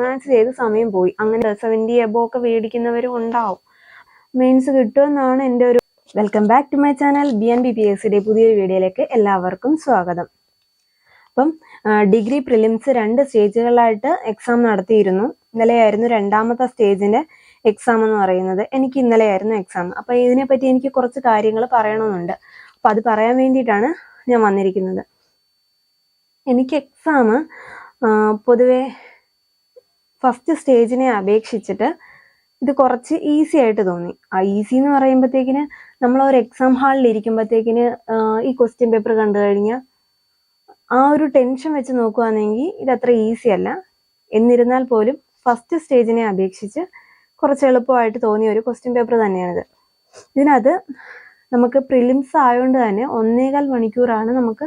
Maths ചെയ്ത് സമയം പോയി. അങ്ങനെ സെവന്റി എബോ ഒക്കെ മേടിക്കുന്നവരും ഉണ്ടാവും. മെയിൻസ് കിട്ടുമെന്നാണ് എന്റെ ഒരു welcome back to my channel B N B P S സിയുടെ പുതിയൊരു വീഡിയോയിലേക്ക് എല്ലാവർക്കും സ്വാഗതം. അപ്പം ഡിഗ്രി പ്രിലിംസ് രണ്ട് സ്റ്റേജുകളായിട്ട് എക്സാം നടത്തിയിരുന്നു. ഇന്നലെയായിരുന്നു രണ്ടാമത്തെ സ്റ്റേജിന്റെ എക്സാം എന്ന് പറയുന്നത്. എനിക്ക് ഇന്നലെയായിരുന്നു എക്സാം അപ്പോൾ ഇതിനെപ്പറ്റി എനിക്ക് കുറച്ച് കാര്യങ്ങൾ പറയണമെന്നുണ്ട്. അപ്പോൾ അത് പറയാൻ വേണ്ടിയിട്ടാണ് ഞാൻ വന്നിരിക്കുന്നത്. എനിക്ക് എക്സാം പൊതുവെ ഫസ്റ്റ് സ്റ്റേജിനെ അപേക്ഷിച്ചിട്ട് ഇത് കുറച്ച് ഈസി ആയിട്ട് തോന്നി. ആ ഈസി എന്ന് പറയുമ്പോഴത്തേക്കിന് നമ്മൾ ഒരു എക്സാം ഹാളിൽ ഇരിക്കുമ്പോഴത്തേക്കിന് ഈ ക്വസ്റ്റ്യൻ പേപ്പർ കണ്ടു കഴിഞ്ഞാൽ ആ ഒരു ടെൻഷൻ വെച്ച് നോക്കുകയാണെങ്കിൽ ഇത് അത്ര ഈസി അല്ല. എന്നിരുന്നാൽ പോലും ഫസ്റ്റ് സ്റ്റേജിനെ അപേക്ഷിച്ച് കുറച്ച് എളുപ്പമായിട്ട് തോന്നിയ ഒരു ക്വസ്റ്റ്യൻ പേപ്പർ തന്നെയാണിത്. ഇതിനകത്ത് നമുക്ക് പ്രിലിംസ് ആയതുകൊണ്ട് തന്നെ ഒന്നേകാൽ മണിക്കൂറാണ് നമുക്ക്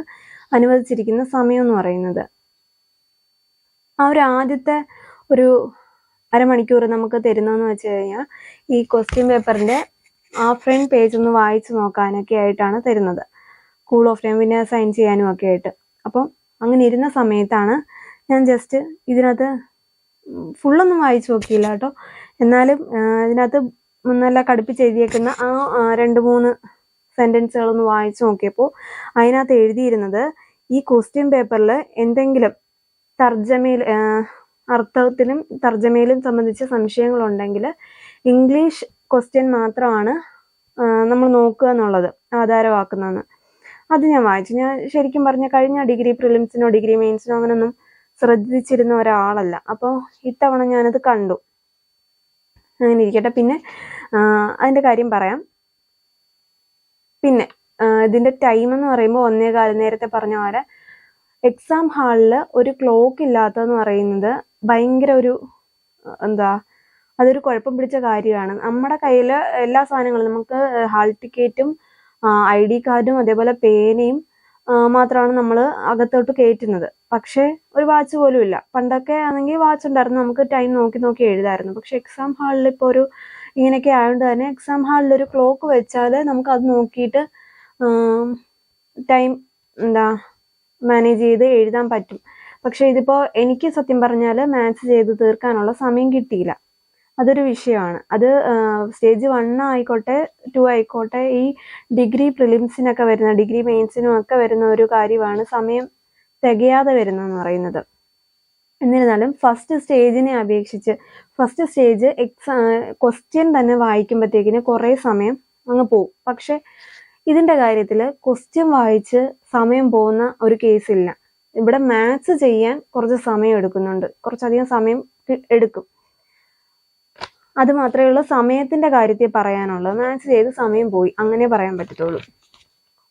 അനുവദിച്ചിരിക്കുന്ന സമയം എന്ന് പറയുന്നത്. ആ ഒരു ആദ്യത്തെ ഒരു അരമണിക്കൂർ നമുക്ക് തരുന്നതെന്ന് വെച്ച് കഴിഞ്ഞാൽ ഈ ക്വസ്റ്റ്യൻ പേപ്പറിന്റെ ആ ഫ്രണ്ട് പേജ് ഒന്ന് വായിച്ച് നോക്കാനൊക്കെ ആയിട്ടാണ് തരുന്നത്. കൂൾ ഓഫ് ടൈം പിന്നെ സൈൻ ചെയ്യാനും ഒക്കെ ആയിട്ട്. അപ്പം അങ്ങനെ ഇരുന്ന സമയത്താണ് ഞാൻ ജസ്റ്റ് ഇതിനകത്ത് ഫുള്ളൊന്നും വായിച്ചു നോക്കിയില്ല കേട്ടോ. എന്നാലും ഇതിനകത്ത് നല്ല കടുപ്പിച്ച് എഴുതിയേക്കുന്ന ആ രണ്ട് മൂന്ന് സെന്റൻസുകളൊന്ന് വായിച്ചു നോക്കിയപ്പോൾ അതിനകത്ത് എഴുതിയിരുന്നത് ഈ ക്വസ്റ്റ്യൻ പേപ്പറിൽ എന്തെങ്കിലും തർജമയിൽ അർത്ഥത്തിലും തർജമയിലും സംബന്ധിച്ച സംശയങ്ങളുണ്ടെങ്കിൽ ഇംഗ്ലീഷ് ക്വസ്റ്റ്യൻ മാത്രമാണ് നമ്മൾ നോക്കുക എന്നുള്ളത് ആധാരമാക്കുന്നതെന്ന്. അത് ഞാൻ വായിച്ചു. ഞാൻ ശരിക്കും പറഞ്ഞ കഴിഞ്ഞ ഡിഗ്രി പ്രിലിംസിനോ ഡിഗ്രി മെയിൻസിനോ അങ്ങനൊന്നും ശ്രദ്ധിച്ചിരുന്ന ഒരാളല്ല. അപ്പോൾ ഇത്തവണ ഞാനത് കണ്ടു. അങ്ങനെ ഇരിക്കട്ടെ. പിന്നെ അതിന്റെ കാര്യം പറയാം. പിന്നെ ഇതിന്റെ ടൈം എന്ന് പറയുമ്പോൾ ഒന്നേ കാലം നേരത്തെ പറഞ്ഞ പോലെ എക്സാം ഹാളിൽ ഒരു ക്ലോക്ക് ഇല്ലാത്തതെന്ന് പറയുന്നത് ഭയങ്കര ഒരു എന്താ അതൊരു കുഴപ്പം പിടിച്ച കാര്യമാണ്. നമ്മുടെ കയ്യിൽ എല്ലാ സാധനങ്ങളും നമുക്ക് ഹാൾ ടിക്കറ്റും ഐ ഡി കാർഡും അതേപോലെ പേനയും മാത്രമാണ് നമ്മൾ അകത്തോട്ട് കയറ്റുന്നത്. പക്ഷേ ഒരു വാച്ച് പോലും ഇല്ല. പണ്ടൊക്കെ ആണെങ്കിൽ വാച്ച് ഉണ്ടായിരുന്നു. നമുക്ക് ടൈം നോക്കി നോക്കി എഴുതായിരുന്നു. പക്ഷെ എക്സാം ഹാളിൽ ഇപ്പോൾ ഒരു ഇങ്ങനെയൊക്കെ ആയതുകൊണ്ട് തന്നെ എക്സാം ഹാളിൽ ഒരു ക്ലോക്ക് വെച്ചാൽ നമുക്ക് അത് നോക്കിയിട്ട് ടൈം എന്താ മാനേജ് ചെയ്ത് എഴുതാൻ പറ്റും. പക്ഷെ ഇതിപ്പോൾ എനിക്ക് സത്യം പറഞ്ഞാൽ മാത്സ് ചെയ്ത് തീർക്കാനുള്ള സമയം കിട്ടിയില്ല. അതൊരു വിഷയമാണ്. അത് സ്റ്റേജ് വൺ ആയിക്കോട്ടെ ടു ആയിക്കോട്ടെ ഈ ഡിഗ്രി പ്രിലിംസിനൊക്കെ വരുന്ന ഡിഗ്രി മെയിൻസിനും ഒക്കെ വരുന്ന ഒരു കാര്യമാണ് സമയം തികയാതെ വരുന്നതെന്ന് പറയുന്നത്. എന്നിരുന്നാലും ഫസ്റ്റ് സ്റ്റേജിനെ അപേക്ഷിച്ച് ഫസ്റ്റ് സ്റ്റേജ് എക്സാ ക്വസ്റ്റ്യൻ തന്നെ വായിക്കുമ്പോഴത്തേക്കിന് കുറേ സമയം അങ്ങ് പോകും പക്ഷേ ഇതിന്റെ കാര്യത്തിൽ ക്വസ്റ്റ്യൻ വായിച്ച് സമയം പോകുന്ന ഒരു കേസില്ല ഇവിടെ മാത്സ് ചെയ്യാൻ കുറച്ച് സമയം എടുക്കുന്നുണ്ട്. കുറച്ചധികം സമയം എടുക്കും. അത് മാത്രമേ ഉള്ളൂ സമയത്തിന്റെ കാര്യത്തിൽ പറയാനുള്ളൂ മാത്സ് ചെയ്ത് സമയം പോയി. അങ്ങനെ പറയാൻ പറ്റത്തുള്ളൂ.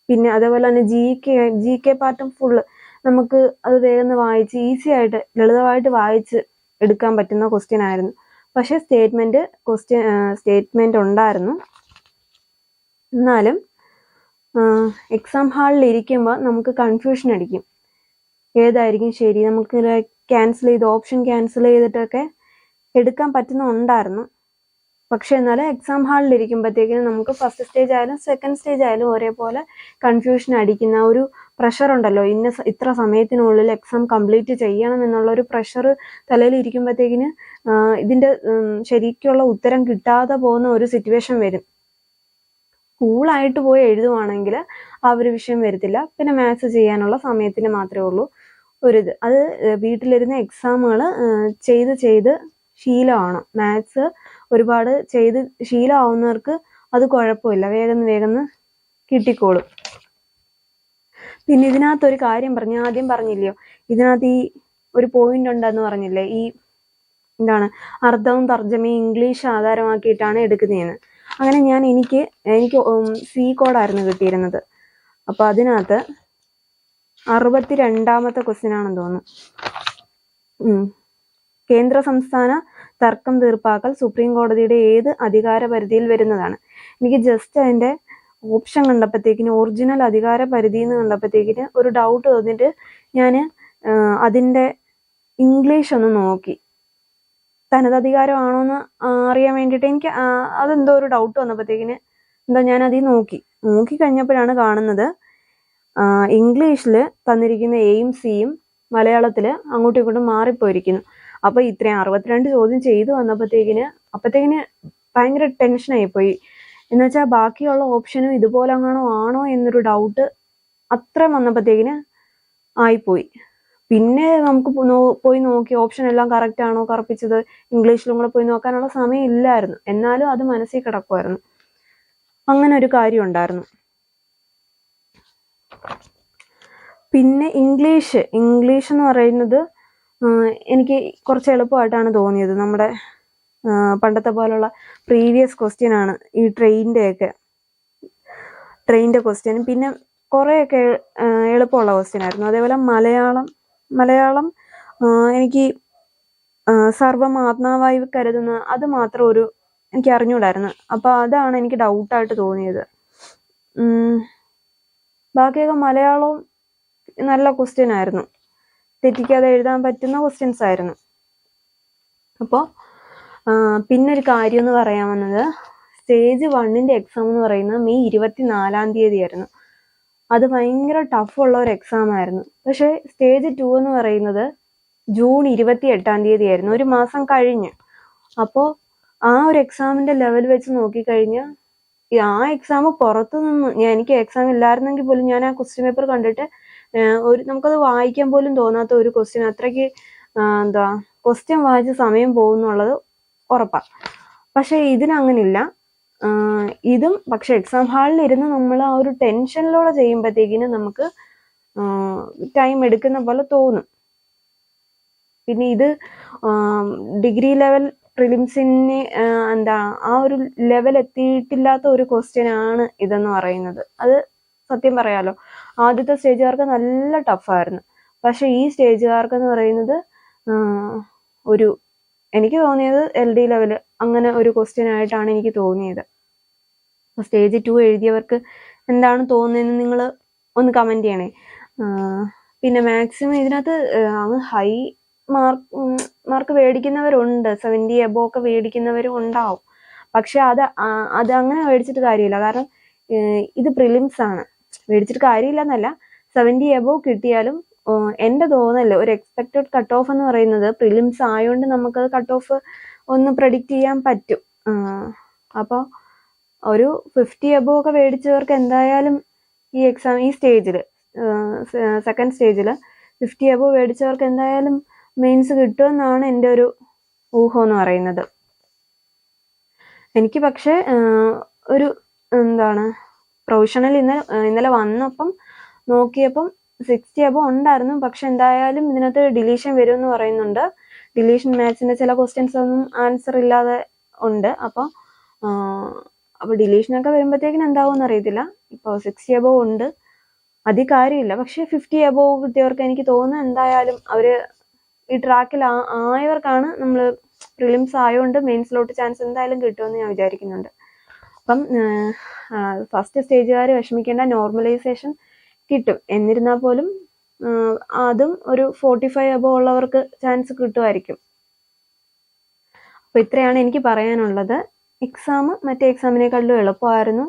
പിന്നെ അതേപോലെ തന്നെ ജി കെ ജി കെ പാർട്ടും ഫുള്ള് നമുക്ക് അത് വേഗം വായിച്ച് ഈസി ആയിട്ട് ലളിതമായിട്ട് വായിച്ച് എടുക്കാൻ പറ്റുന്ന ക്വസ്റ്റ്യൻ ആയിരുന്നു. പക്ഷെ സ്റ്റേറ്റ്മെന്റ് ക്വസ്റ്റ്യൻ സ്റ്റേറ്റ്മെന്റ് ഉണ്ടായിരുന്നു. എന്നാലും എക്സാം ഹാളിൽ ഇരിക്കുമ്പോൾ നമുക്ക് കൺഫ്യൂഷൻ അടിക്കും. ഏതായിരിക്കും ശരി? നമുക്ക് ക്യാൻസൽ ചെയ്ത് ഓപ്ഷൻ ക്യാൻസൽ ചെയ്തിട്ടൊക്കെ എടുക്കാൻ പറ്റുന്നുണ്ടായിരുന്നു പക്ഷെ എന്നാലും എക്സാം ഹാളിൽ ഇരിക്കുമ്പോഴത്തേക്കിനും നമുക്ക് ഫസ്റ്റ് സ്റ്റേജ് ആയാലും സെക്കൻഡ് സ്റ്റേജ് ആയാലും ഒരേപോലെ കൺഫ്യൂഷൻ അടിക്കുന്ന ഒരു പ്രഷർ ഉണ്ടല്ലോ. ഇന്ന ഇത്ര സമയത്തിനുള്ളിൽ എക്സാം കംപ്ലീറ്റ് ചെയ്യണം എന്നുള്ള ഒരു പ്രഷർ തലയിൽ ഇരിക്കുമ്പോഴത്തേക്കിന് ഇതിന്റെ ശരിക്കുള്ള ഉത്തരം കിട്ടാതെ പോകുന്ന ഒരു സിറ്റുവേഷൻ വരും. കൂളായിട്ട് പോയി എഴുതുവാണെങ്കിൽ ആ ഒരു വിഷയം വരത്തില്ല. പിന്നെ മാത്സ് ചെയ്യാനുള്ള സമയത്തിന് മാത്രമേ ഉള്ളൂ. ഒരിത് അത് വീട്ടിലിരുന്ന് എക്സാമുകൾ ചെയ്ത് ചെയ്ത് ശീലമാണ് മാത്സ് ഒരുപാട് ചെയ്ത് ശീലമാവുന്നവർക്ക് അത് കുഴപ്പമില്ല. വേഗം വേഗം കിട്ടിക്കോളും. പിന്നെ ഇതിനകത്ത് ഒരു കാര്യം പറഞ്ഞു ആദ്യം പറഞ്ഞില്ലയോ? ഇതിനകത്ത് ഈ ഒരു പോയിന്റ് ഉണ്ടെന്ന് പറഞ്ഞില്ലേ? ഈ എന്താണ്? അർത്ഥവും തർജമയും ഇംഗ്ലീഷ് ആധാരമാക്കിയിട്ടാണ് എടുക്കുന്നതെന്ന്. അങ്ങനെ ഞാൻ എനിക്ക് എനിക്ക് സി കോഡായിരുന്നു കിട്ടിയിരുന്നത്. അപ്പൊ അതിനകത്ത് അറുപത്തി രണ്ടാമത്തെ ക്വസ്റ്റ്യൻ ആണെന്ന് തോന്നുന്നു. കേന്ദ്ര സംസ്ഥാന തർക്കം തീർപ്പാക്കൽ സുപ്രീം കോടതിയുടെ ഏത് അധികാര പരിധിയിൽ വരുന്നതാണ്? എനിക്ക് ജസ്റ്റ് അതിന്റെ ഓപ്ഷൻ കണ്ടപ്പോഴത്തേക്കിന് ഒറിജിനൽ അധികാര പരിധി എന്ന് കണ്ടപ്പോഴത്തേക്കിന് ഒരു ഡൗട്ട് തോന്നിട്ട് ഞാൻ അതിന്റെ ഇംഗ്ലീഷ് ഒന്ന് നോക്കി. തനതധികാരമാണോ എന്ന് അറിയാൻ വേണ്ടിയിട്ട് എനിക്ക് അതെന്തോ ഒരു ഡൗട്ട് വന്നപ്പോഴത്തേക്കിന് എന്താ ഞാൻ അതിൽ നോക്കി. നോക്കി കഴിഞ്ഞപ്പോഴാണ് കാണുന്നത് ഇംഗ്ലീഷിൽ തന്നിരിക്കുന്ന എയും സിയും മലയാളത്തിൽ അങ്ങോട്ടും ഇങ്ങോട്ടും മാറിപ്പോയിരിക്കുന്നു. അപ്പോൾ ഇത്രയും അറുപത്തിരണ്ട് ചോദ്യം ചെയ്തു വന്നപ്പോഴത്തേക്കിന് അപ്പോഴത്തേക്കിന് ഭയങ്കര ടെൻഷനായിപ്പോയി എന്നുവെച്ചാൽ എന്ന് ബാക്കിയുള്ള ഓപ്ഷനും ഇതുപോലെ അങ്ങാണോ ആണോ എന്നൊരു ഡൗട്ട് അത്ര വന്നപ്പോഴത്തേക്കിന് ആയിപ്പോയി. പിന്നെ നമുക്ക് പോയി നോക്കി ഓപ്ഷൻ എല്ലാം കറക്റ്റ് ആണോ കറപ്പിച്ചത് ഇംഗ്ലീഷിലും കൂടെ പോയി നോക്കാനുള്ള സമയം ഇല്ലായിരുന്നു. എന്നാലും അത് മനസ്സിൽ കിടക്കുമായിരുന്നു അങ്ങനെ ഒരു കാര്യം ഉണ്ടായിരുന്നു. പിന്നെ ഇംഗ്ലീഷ്. ഇംഗ്ലീഷ് എന്ന് പറയുന്നത് എനിക്ക് കുറച്ച് എളുപ്പമായിട്ടാണ് തോന്നിയത്. നമ്മുടെ പണ്ടത്തെ പോലുള്ള പ്രീവിയസ് ക്വസ്റ്റ്യൻ ആണ് ഈ ട്രെയിനിന്റെ ഒക്കെ. ട്രെയിനിന്റെ ക്വസ്റ്റ്യൻ പിന്നെ കുറേയൊക്കെ എളുപ്പമുള്ള ക്വസ്റ്റ്യൻ ആയിരുന്നു. അതേപോലെ മലയാളം മലയാളം എനിക്ക് സർവമാത്മാവായി കരുതുന്ന അത് മാത്രം ഒരു എനിക്ക് അറിഞ്ഞുകൂടായിരുന്നു. അപ്പോൾ അതാണ് എനിക്ക് ഡൗട്ടായിട്ട് തോന്നിയത്. ബാക്കിയൊക്കെ മലയാളവും നല്ല ക്വസ്റ്റ്യൻ ആയിരുന്നു. തെറ്റിക്കാതെ എഴുതാൻ പറ്റുന്ന ക്വസ്റ്റ്യൻസ് ആയിരുന്നു. അപ്പോൾ പിന്നെ ഒരു കാര്യം എന്ന് പറയാൻ വന്നത് സ്റ്റേജ് വണ്ണിന്റെ എക്സാം എന്ന് പറയുന്നത് മെയ് ഇരുപത്തി നാലാം തീയതി ആയിരുന്നു അത് ഭയങ്കര ടഫുള്ള ഒരു എക്സാം ആയിരുന്നു. പക്ഷേ സ്റ്റേജ് ടു എന്ന് പറയുന്നത് ജൂൺ ഇരുപത്തി എട്ടാം തീയതി ആയിരുന്നു ഒരു മാസം കഴിഞ്ഞ്. അപ്പോൾ ആ ഒരു എക്സാമിന്റെ ലെവൽ വെച്ച് നോക്കിക്കഴിഞ്ഞാൽ ആ എക്സാം പുറത്തു നിന്ന് ഞാൻ എനിക്ക് എക്സാം ഇല്ലായിരുന്നെങ്കിൽ പോലും ഞാൻ ആ ക്വസ്റ്റ്യൻ പേപ്പർ കണ്ടിട്ട് ഒരു നമുക്കത് വായിക്കാൻ പോലും തോന്നാത്ത ഒരു ക്വസ്റ്റ്യൻ അത്രയ്ക്ക് എന്താ ക്വസ്റ്റ്യൻ വായിച്ച് സമയം പോകുന്നുള്ളത് ഉറപ്പാണ് പക്ഷെ ഇതിനങ്ങനില്ല. ഇതും പക്ഷെ എക്സാം ഹാളിൽ ഇരുന്ന് നമ്മൾ ആ ഒരു ടെൻഷനിലൂടെ ചെയ്യുമ്പോഴത്തേക്കിന് നമുക്ക് ടൈം എടുക്കുന്ന പോലെ തോന്നും. പിന്നെ ഇത് ഡിഗ്രി ലെവൽ പ്രിലിംസിന് എന്താ ആ ഒരു ലെവൽ എത്തിയിട്ടില്ലാത്ത ഒരു ക്വസ്റ്റ്യൻ ആണ് ഇതെന്ന് പറയുന്നത്. അത് സത്യം പറയാലോ ആദ്യത്തെ സ്റ്റേജുകാർക്ക് നല്ല ടഫായിരുന്നു പക്ഷെ ഈ സ്റ്റേജുകാർക്ക് എന്ന് പറയുന്നത് ഒരു എനിക്ക് തോന്നിയത് എൽ ഡി ലെവൽ അങ്ങനെ ഒരു ക്വസ്റ്റ്യൻ ആയിട്ടാണ് എനിക്ക് തോന്നിയത്. സ്റ്റേജ് ടു എഴുതിയവർക്ക് എന്താണ് തോന്നുന്നതെന്ന് നിങ്ങൾ ഒന്ന് കമന്റ് ചെയ്യണേ. പിന്നെ മാക്സിമം ഇതിനകത്ത് അങ്ങ് ഹൈ മാർക്ക് മാർക്ക് മേടിക്കുന്നവരുണ്ട്. സെവന്റി എബോ ഒക്കെ മേടിക്കുന്നവരും ഉണ്ടാവും പക്ഷെ അത് അത് അങ്ങനെ മേടിച്ചിട്ട് കാര്യമില്ല. കാരണം ഇത് പ്രിലിംസ് ആണ്. മേടിച്ചിട്ട് കാര്യമില്ല എന്നല്ല സെവന്റി എബോ കിട്ടിയാലും എന്റെ തോന്നൽ ഒരു എക്സ്പെക്റ്റഡ് കട്ട് ഓഫ് എന്ന് പറയുന്നത് പ്രിലിംസ് ആയതുകൊണ്ട് നമുക്കത് കട്ട് ഓഫ് ഒന്ന് പ്രഡിക്റ്റ് ചെയ്യാൻ പറ്റും. അപ്പോൾ ഒരു ഫിഫ്റ്റി എബോ ഒക്കെ മേടിച്ചവർക്ക് എന്തായാലും ഈ എക്സാം ഈ സ്റ്റേജിൽ സെക്കൻഡ് സ്റ്റേജിൽ ഫിഫ്റ്റി എബോ മേടിച്ചവർക്ക് എന്തായാലും മെയിൻസ് കിട്ടുമെന്നാണ് എന്റെ ഒരു ഊഹം എന്ന് പറയുന്നത്. എനിക്ക് പക്ഷേ ഒരു എന്താണ് പ്രൊവിഷണൽ ഇന്നലെ ഇന്നലെ വന്നപ്പം നോക്കിയപ്പം സിക്സ്റ്റി അബോ ഉണ്ടായിരുന്നു. പക്ഷെ എന്തായാലും ഇതിനകത്ത് ഡിലീഷൻ വരും എന്ന് പറയുന്നുണ്ട് ഡിലീഷൻ മാത്സിന്റെ ചില ക്വസ്റ്റ്യൻസ് ഒന്നും ആൻസർ ഇല്ലാതെ ഉണ്ട്. അപ്പോൾ അപ്പോൾ ഡിലീഷനൊക്കെ വരുമ്പോഴത്തേക്കിന് എന്താവും അറിയത്തില്ല. ഇപ്പോൾ സിക്സ്റ്റി അബോ ഉണ്ട്. അധികാര്യമില്ല പക്ഷെ ഫിഫ്റ്റി അബോ കിട്ടിയവർക്ക് എനിക്ക് തോന്നുന്നു എന്തായാലും അവർ ഈ ട്രാക്കിൽ ആയവർക്കാണ് നമ്മൾ പ്രിലിംസ് ആയതുകൊണ്ട് മെയിൻസിലോട്ട് ചാൻസ് എന്തായാലും കിട്ടുമെന്ന് ഞാൻ വിചാരിക്കുന്നുണ്ട്. അപ്പം ഫസ്റ്റ് സ്റ്റേജുകാർ വിഷമിക്കേണ്ട നോർമലൈസേഷൻ കിട്ടും. എന്നിരുന്നാൽ പോലും അതും ഒരു ഫോർട്ടി ഫൈവ് അബോ ഉള്ളവർക്ക് ചാൻസ് കിട്ടുമായിരിക്കും. അപ്പോൾ ഇത്രയാണ് എനിക്ക് പറയാനുള്ളത്. എക്സാം മറ്റേ എക്സാമിനേക്കാളും എളുപ്പമായിരുന്നു.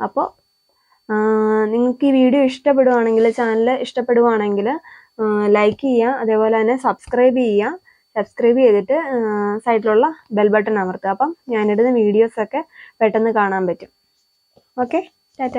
അപ്പോൾ നിങ്ങൾക്ക് ഈ വീഡിയോ ഇഷ്ടപ്പെടുവാണെങ്കിൽ ചാനൽ ഇഷ്ടപ്പെടുവാണെങ്കിൽ ലൈക്ക് ചെയ്യുക അതേപോലെ തന്നെ സബ്സ്ക്രൈബ് ചെയ്യുക സബ്സ്ക്രൈബ് ചെയ്തിട്ട് സൈഡിലുള്ള ബെൽ ബട്ടൺ അമർത്തുക. അപ്പം ഞാനിടുന്ന വീഡിയോസൊക്കെ പെട്ടെന്ന് കാണാൻ പറ്റും. ഓക്കെ ടാറ്റ